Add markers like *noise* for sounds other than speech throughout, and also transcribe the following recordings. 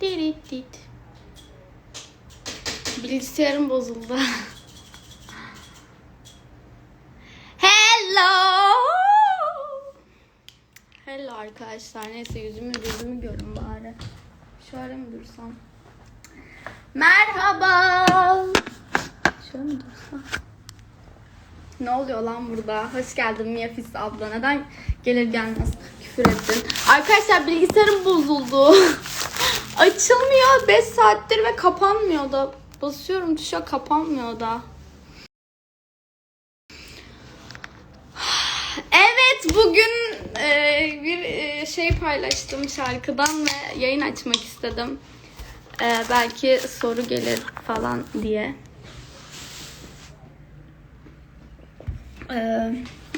Dirit dit. Bilgisayarım bozuldu. Hello. Hello arkadaşlar. Neyse yüzümü yüzümü görün bari. Şöyle mi dursam? Merhaba. Şöyle mi dursam? Ne oluyor lan burada? Hoş geldin Miyafis abla. Neden gelir gelmez küfür ettin? Arkadaşlar bilgisayarım bozuldu. *laughs* Açılmıyor 5 saattir ve kapanmıyor da. Basıyorum tuşa kapanmıyor da. Evet bugün e, bir e, şey paylaştım şarkıdan ve yayın açmak istedim. E, belki soru gelir falan diye. E,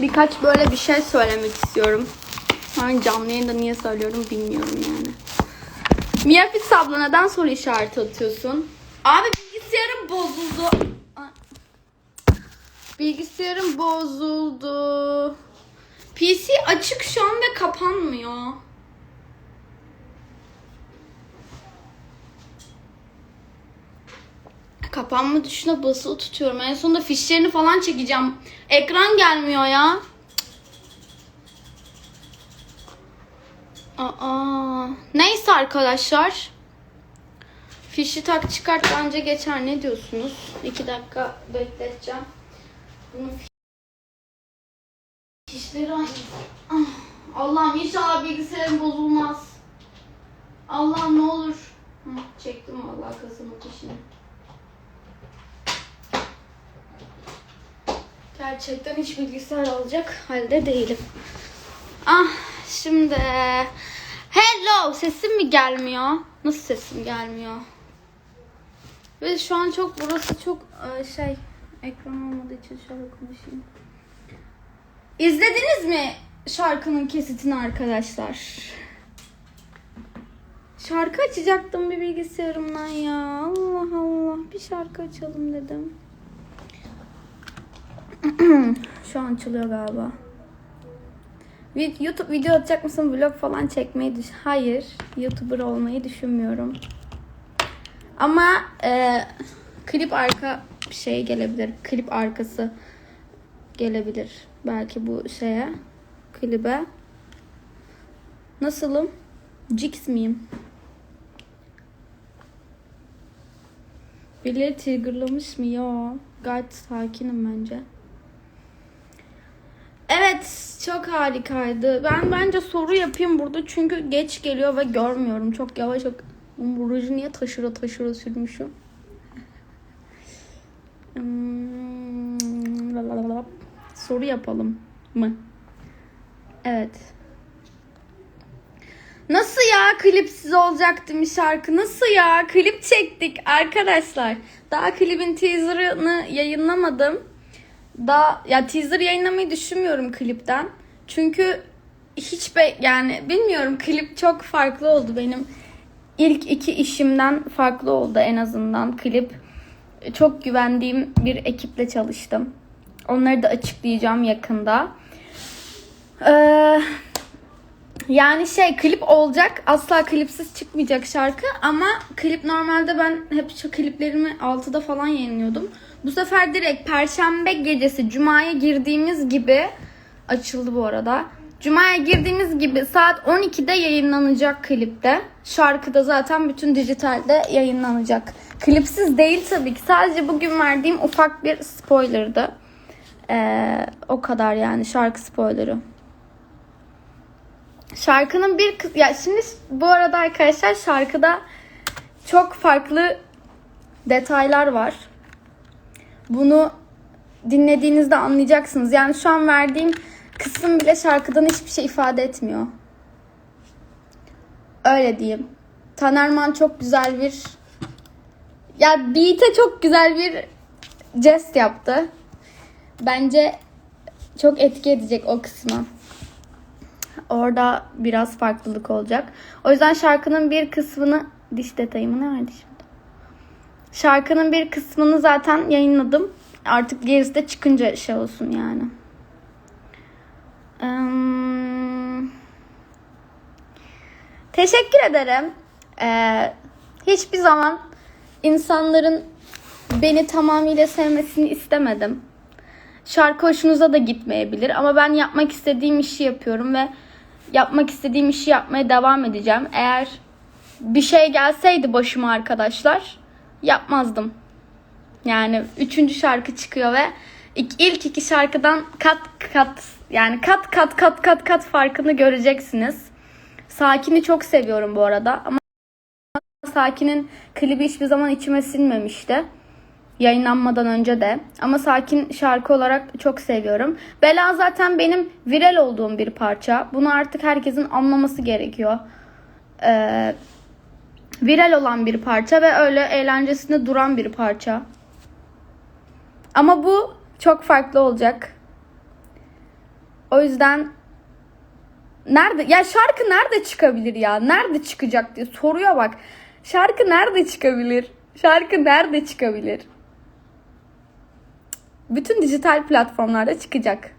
birkaç böyle bir şey söylemek istiyorum. Ben canlı yayında niye söylüyorum bilmiyorum yani. Miyafis abla neden soru işareti atıyorsun? Abi bilgisayarım bozuldu. Ay. Bilgisayarım bozuldu. PC açık şu an ve kapanmıyor. Kapanma tuşuna basılı tutuyorum. En sonunda fişlerini falan çekeceğim. Ekran gelmiyor ya. Aa, neyse arkadaşlar. Fişi tak çıkart bence geçer. Ne diyorsunuz? İki dakika bekleteceğim. Bunun fişleri aynı. Ah, Allah'ım inşallah bilgisayarım bozulmaz. Allah'ım ne olur. Hı, çektim vallahi kasımın fişini. Gerçekten hiç bilgisayar alacak halde değilim. Ah şimdi hello sesim mi gelmiyor? Nasıl sesim gelmiyor? Ve şu an çok burası çok e, şey ekran olmadığı için şöyle konuşayım. İzlediniz mi şarkının kesitini arkadaşlar? Şarkı açacaktım bir bilgisayarımdan ya. Allah Allah bir şarkı açalım dedim. *clears throat* Şu an açılıyor galiba. YouTube video atacak mısın? Vlog falan çekmeyi düş. Hayır. YouTuber olmayı düşünmüyorum. Ama e, klip arka şey gelebilir. Klip arkası gelebilir. Belki bu şeye. Klibe. Nasılım? Jix miyim? Birileri triggerlamış mı? Yo. Gayet sakinim bence. Evet, çok harikaydı. Ben bence soru yapayım burada çünkü geç geliyor ve görmüyorum. Çok yavaş. Çok... Bu ruju niye taşıra taşıra sürmüşüm? Hmm. Soru yapalım mı? Evet. Nasıl ya klipsiz olacaktı bir şarkı? Nasıl ya? Klip çektik arkadaşlar. Daha klibin teaserını yayınlamadım. Daha ya teaser yayınlamayı düşünmüyorum klipten. Çünkü hiç be yani bilmiyorum klip çok farklı oldu benim ilk iki işimden farklı oldu en azından klip. Çok güvendiğim bir ekiple çalıştım. Onları da açıklayacağım yakında. Ee, yani şey klip olacak. Asla klipsiz çıkmayacak şarkı ama klip normalde ben hep kliplerimi 6'da falan yayınlıyordum. Bu sefer direkt perşembe gecesi cumaya girdiğimiz gibi açıldı bu arada. Cuma'ya girdiğimiz gibi saat 12'de yayınlanacak klipte. Şarkı da zaten bütün dijitalde yayınlanacak. Klipsiz değil tabii ki. Sadece bugün verdiğim ufak bir spoilerdı. Ee, o kadar yani şarkı spoilerı. Şarkının bir kız ya şimdi bu arada arkadaşlar şarkıda çok farklı detaylar var. Bunu dinlediğinizde anlayacaksınız. Yani şu an verdiğim kısım bile şarkıdan hiçbir şey ifade etmiyor. Öyle diyeyim. Tanerman çok güzel bir ya beat'e çok güzel bir jest yaptı. Bence çok etki edecek o kısmı. Orada biraz farklılık olacak. O yüzden şarkının bir kısmını diş detayımı nerede şimdi? Şarkının bir kısmını zaten yayınladım. Artık gerisi de çıkınca şey olsun yani. Hmm. Teşekkür ederim. Ee, Hiçbir zaman insanların beni tamamıyla sevmesini istemedim. Şarkı hoşunuza da gitmeyebilir ama ben yapmak istediğim işi yapıyorum ve yapmak istediğim işi yapmaya devam edeceğim. Eğer bir şey gelseydi başıma arkadaşlar yapmazdım. Yani üçüncü şarkı çıkıyor ve ilk, iki şarkıdan kat kat yani kat kat kat kat kat farkını göreceksiniz. Sakin'i çok seviyorum bu arada ama Sakin'in klibi hiçbir zaman içime sinmemişti. Yayınlanmadan önce de. Ama Sakin şarkı olarak çok seviyorum. Bela zaten benim viral olduğum bir parça. Bunu artık herkesin anlaması gerekiyor. Ee, viral olan bir parça ve öyle eğlencesinde duran bir parça. Ama bu çok farklı olacak. O yüzden nerede ya şarkı nerede çıkabilir ya? Nerede çıkacak diye soruya bak. Şarkı nerede çıkabilir? Şarkı nerede çıkabilir? Bütün dijital platformlarda çıkacak.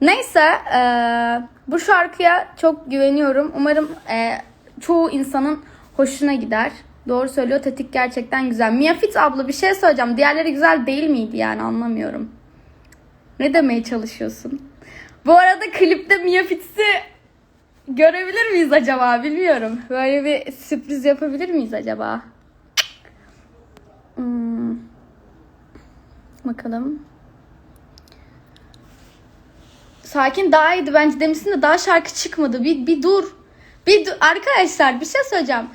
Neyse eee, bu şarkıya çok güveniyorum. Umarım eee, çoğu insanın hoşuna gider. Doğru söylüyor. Tetik gerçekten güzel. Mia Fit abla bir şey söyleyeceğim. Diğerleri güzel değil miydi yani anlamıyorum. Ne demeye çalışıyorsun? Bu arada klipte Mia Fit'i görebilir miyiz acaba bilmiyorum. Böyle bir sürpriz yapabilir miyiz acaba? Bakalım. Sakin daha iyiydi bence demişsin de daha şarkı çıkmadı. Bir, bir dur. Bir dur. Arkadaşlar bir şey söyleyeceğim.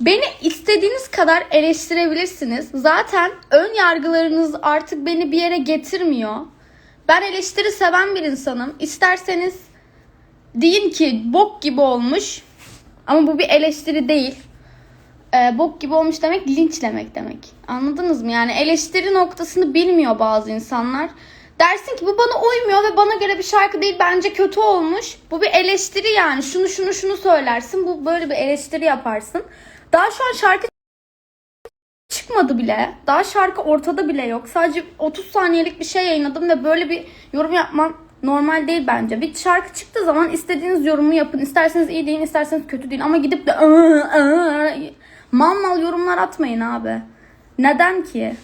Beni istediğiniz kadar eleştirebilirsiniz. Zaten ön yargılarınız artık beni bir yere getirmiyor. Ben eleştiri seven bir insanım. İsterseniz deyin ki bok gibi olmuş. Ama bu bir eleştiri değil. Ee, bok gibi olmuş demek linçlemek demek. Anladınız mı? Yani eleştiri noktasını bilmiyor bazı insanlar. Dersin ki bu bana uymuyor ve bana göre bir şarkı değil bence kötü olmuş. Bu bir eleştiri yani. Şunu şunu şunu söylersin. Bu böyle bir eleştiri yaparsın. Daha şu an şarkı çıkmadı bile. Daha şarkı ortada bile yok. Sadece 30 saniyelik bir şey yayınladım ve böyle bir yorum yapmam normal değil bence. Bir şarkı çıktığı zaman istediğiniz yorumu yapın. İsterseniz iyi deyin, isterseniz kötü deyin. Ama gidip de mal mal yorumlar atmayın abi. Neden ki?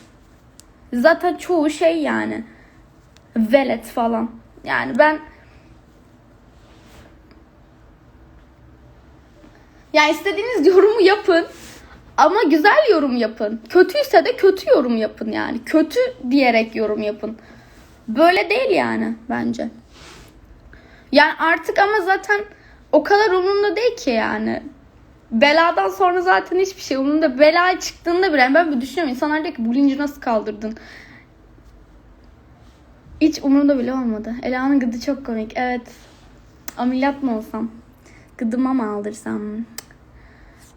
Zaten çoğu şey yani. Velet falan. Yani ben Yani istediğiniz yorumu yapın. Ama güzel yorum yapın. Kötüyse de kötü yorum yapın yani. Kötü diyerek yorum yapın. Böyle değil yani bence. Yani artık ama zaten o kadar umurumda değil ki yani. Beladan sonra zaten hiçbir şey umurumda. Bela çıktığında bile ben bir düşünüyorum. İnsanlar diyor ki bu linci nasıl kaldırdın? Hiç umurumda bile olmadı. Ela'nın gıdı çok komik. Evet. Ameliyat mı olsam? Gıdıma mı aldırsam?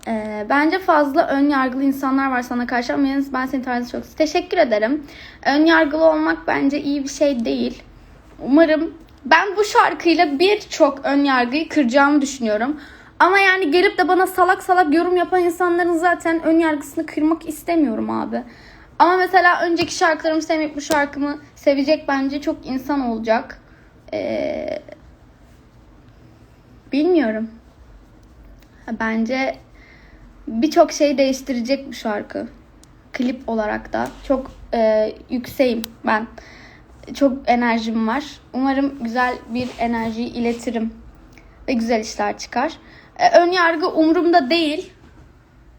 Ee, bence fazla ön yargılı insanlar var sana karşı ama yalnız ben senin tarzını çok teşekkür ederim. Ön yargılı olmak bence iyi bir şey değil. Umarım ben bu şarkıyla birçok ön yargıyı kıracağımı düşünüyorum. Ama yani gelip de bana salak salak yorum yapan insanların zaten ön yargısını kırmak istemiyorum abi. Ama mesela önceki şarkılarımı sevmeyip bu şarkımı sevecek bence çok insan olacak. Ee, bilmiyorum. Bence birçok şey değiştirecek bu şarkı. Klip olarak da çok e, yükseğim ben. Çok enerjim var. Umarım güzel bir enerjiyi iletirim ve güzel işler çıkar. E, ön yargı umurumda değil.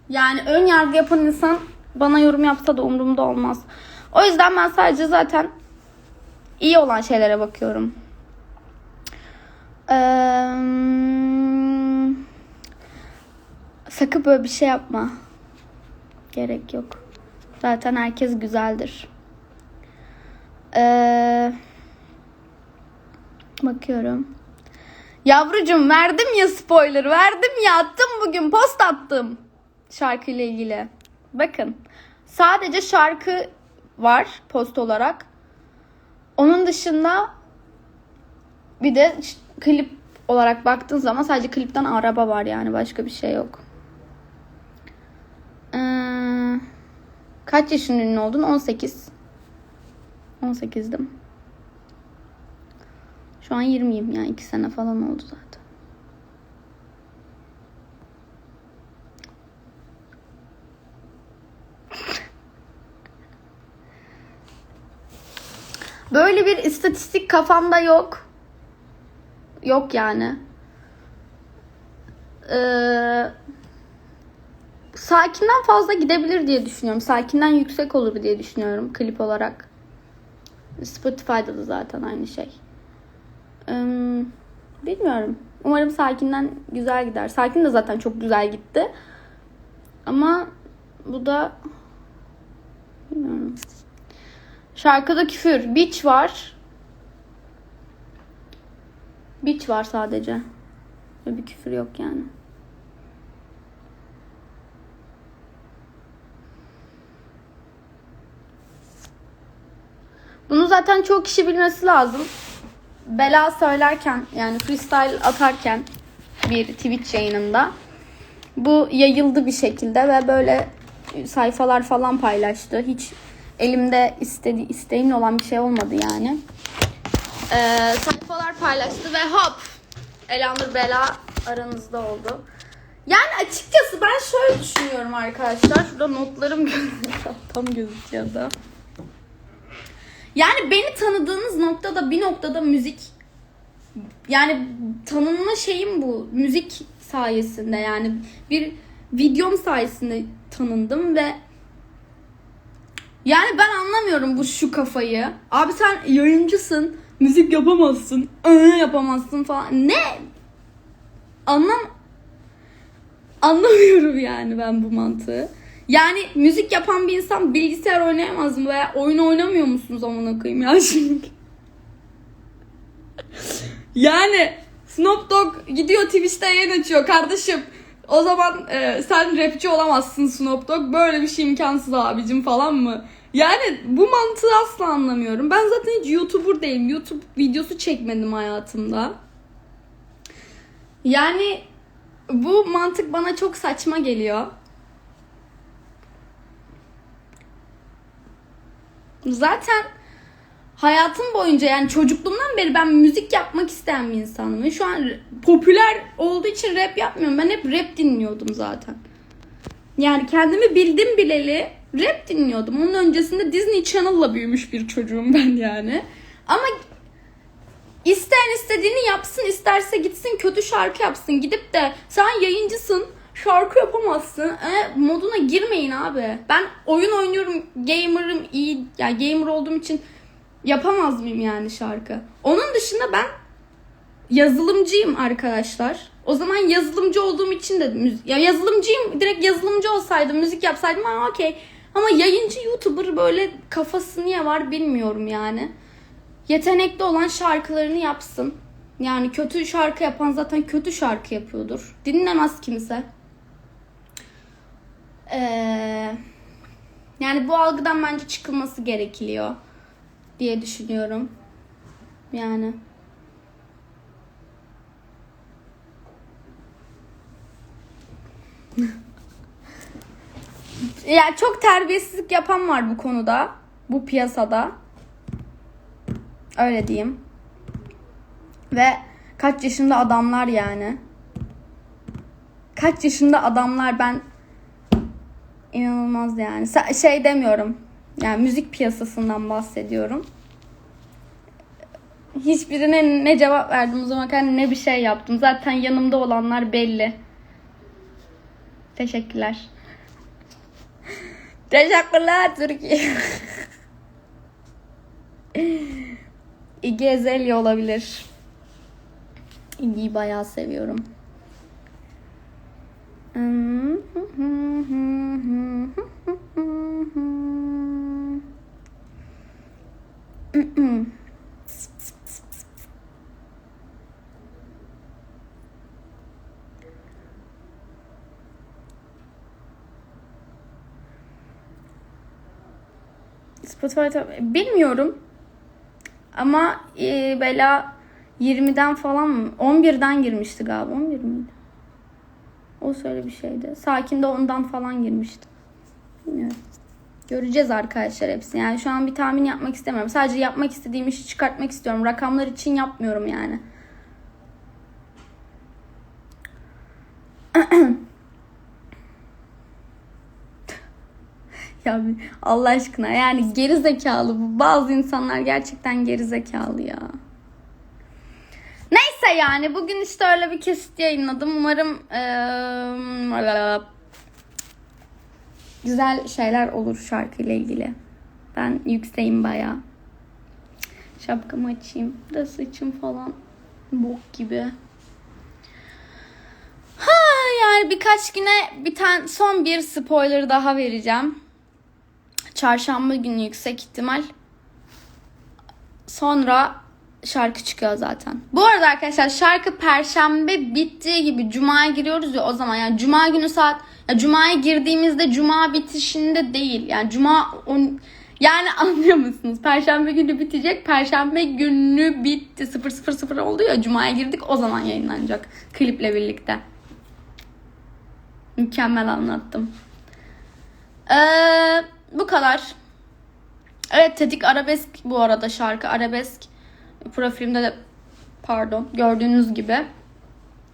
Yani ön yargı yapan insan bana yorum yapsa da umurumda olmaz. O yüzden ben sadece zaten iyi olan şeylere bakıyorum. Eee Sakın böyle bir şey yapma. Gerek yok. Zaten herkes güzeldir. Ee, bakıyorum. Yavrucum verdim ya spoiler. Verdim ya attım bugün post attım. Şarkıyla ilgili. Bakın. Sadece şarkı var post olarak. Onun dışında bir de klip olarak baktığın zaman sadece klipten araba var yani başka bir şey yok. Ee, kaç yaşın ünlü oldun? 18. 18'dim. Şu an 20'yim yani 2 sene falan oldu zaten. Böyle bir istatistik kafamda yok. Yok yani. Ee, sakinden fazla gidebilir diye düşünüyorum. Sakinden yüksek olur diye düşünüyorum klip olarak. Spotify'da da zaten aynı şey. Bilmiyorum. Umarım Sakin'den güzel gider. Sakin de zaten çok güzel gitti. Ama bu da bilmiyorum. Şarkıda küfür. Beach var. Beach var sadece. Ve bir küfür yok yani. Bunu zaten çok kişi bilmesi lazım. Bela söylerken yani freestyle atarken bir Twitch yayınında bu yayıldı bir şekilde ve böyle sayfalar falan paylaştı. Hiç elimde istedi isteğimle olan bir şey olmadı yani. Ee, sayfalar paylaştı ve hop Elanur Bela aranızda oldu. Yani açıkçası ben şöyle düşünüyorum arkadaşlar. Şurada notlarım *laughs* gözüküyor. Tam gözüküyor da. Yani beni tanıdığınız noktada bir noktada müzik yani tanınma şeyim bu. Müzik sayesinde yani bir videom sayesinde tanındım ve yani ben anlamıyorum bu şu kafayı. Abi sen yayıncısın. Müzik yapamazsın. ıı yapamazsın falan. Ne? Anlam anlamıyorum yani ben bu mantığı. Yani müzik yapan bir insan bilgisayar oynayamaz mı veya oyun oynamıyor musunuz amına koyayım ya şimdi? *laughs* yani Snoop Dogg gidiyor Twitch'te yayın açıyor kardeşim. O zaman e, sen rapçi olamazsın Snoop Dogg. Böyle bir şey imkansız abicim falan mı? Yani bu mantığı asla anlamıyorum. Ben zaten hiç YouTuber değilim. YouTube videosu çekmedim hayatımda. Yani bu mantık bana çok saçma geliyor. Zaten hayatım boyunca yani çocukluğumdan beri ben müzik yapmak isteyen bir insanım. Şu an popüler olduğu için rap yapmıyorum. Ben hep rap dinliyordum zaten. Yani kendimi bildim bileli rap dinliyordum. Onun öncesinde Disney Channel'la büyümüş bir çocuğum *laughs* ben yani. Ama isteyen istediğini yapsın, isterse gitsin kötü şarkı yapsın. Gidip de sen yayıncısın, şarkı yapamazsın. E, moduna girmeyin abi. Ben oyun oynuyorum, gamer'ım iyi. Yani gamer olduğum için yapamaz mıyım yani şarkı? Onun dışında ben yazılımcıyım arkadaşlar. O zaman yazılımcı olduğum için de müzik... Ya yazılımcıyım. Direkt yazılımcı olsaydım, müzik yapsaydım ha okey. Ama yayıncı YouTuber böyle kafası niye var bilmiyorum yani. Yetenekli olan şarkılarını yapsın. Yani kötü şarkı yapan zaten kötü şarkı yapıyordur. Dinlemez kimse. Ee, yani bu algıdan bence çıkılması gerekiyor diye düşünüyorum. Yani. *laughs* ya çok terbiyesizlik yapan var bu konuda. Bu piyasada. Öyle diyeyim. Ve kaç yaşında adamlar yani. Kaç yaşında adamlar ben inanılmaz yani. Şey demiyorum. Yani müzik piyasasından bahsediyorum. Hiçbirine ne cevap verdim o zaman ne bir şey yaptım. Zaten yanımda olanlar belli. Teşekkürler. *laughs* Teşekkürler Türkiye. *laughs* İgi Ezelya olabilir. İgi'yi bayağı seviyorum. Spotify bilmiyorum. Ama e, Bela 20'den falan mı? 11'den girmişti galiba. 11 miydi? O söyle bir şeydi. Sakin de ondan falan girmişti. Bilmiyorum. Göreceğiz arkadaşlar hepsini. Yani şu an bir tahmin yapmak istemiyorum. Sadece yapmak istediğim işi çıkartmak istiyorum. Rakamlar için yapmıyorum yani. *clears throat* zekalı. Allah aşkına yani geri zekalı bu. Bazı insanlar gerçekten geri zekalı ya. Yani bugün işte öyle bir kesit yayınladım. Umarım eee, güzel şeyler olur şarkıyla ilgili. Ben yükseğim bayağı. Şapkamı açayım. Da saçım falan bok gibi. Ha yani birkaç güne bir tane son bir spoiler daha vereceğim. Çarşamba günü yüksek ihtimal. Sonra şarkı çıkıyor zaten. Bu arada arkadaşlar şarkı perşembe bittiği gibi cumaya giriyoruz ya o zaman yani cuma günü saat ya cumaya girdiğimizde cuma bitişinde değil. Yani cuma on, yani *laughs* anlıyor musunuz? Perşembe günü bitecek. Perşembe günü bitti. 000 oldu ya cumaya girdik o zaman yayınlanacak kliple birlikte. Mükemmel anlattım. Ee, bu kadar. Evet Tetik Arabesk bu arada şarkı Arabesk. Profilimde de pardon gördüğünüz gibi.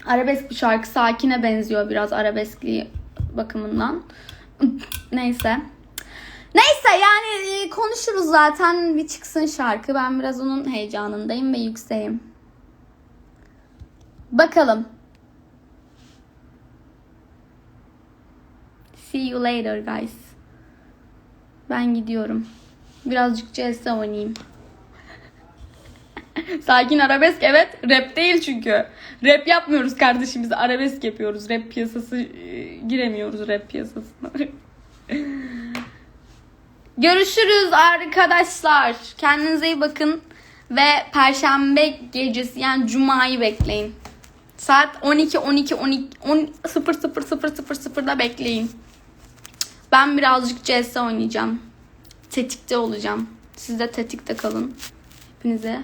Arabesk bir şarkı sakine benziyor biraz arabeskliği bakımından. *laughs* Neyse. Neyse yani e, konuşuruz zaten bir çıksın şarkı. Ben biraz onun heyecanındayım ve yükseğim. Bakalım. See you later guys. Ben gidiyorum. Birazcık CS oynayayım. Sakin arabesk evet. Rap değil çünkü. Rap yapmıyoruz kardeşim biz arabesk yapıyoruz. Rap piyasası e, giremiyoruz rap piyasasına. *laughs* Görüşürüz arkadaşlar. Kendinize iyi bakın. Ve perşembe gecesi yani cumayı bekleyin. Saat 12 12 12 10 0 0 0 0 0'da bekleyin. Ben birazcık CS oynayacağım. Tetikte olacağım. Siz de tetikte kalın. Hepinize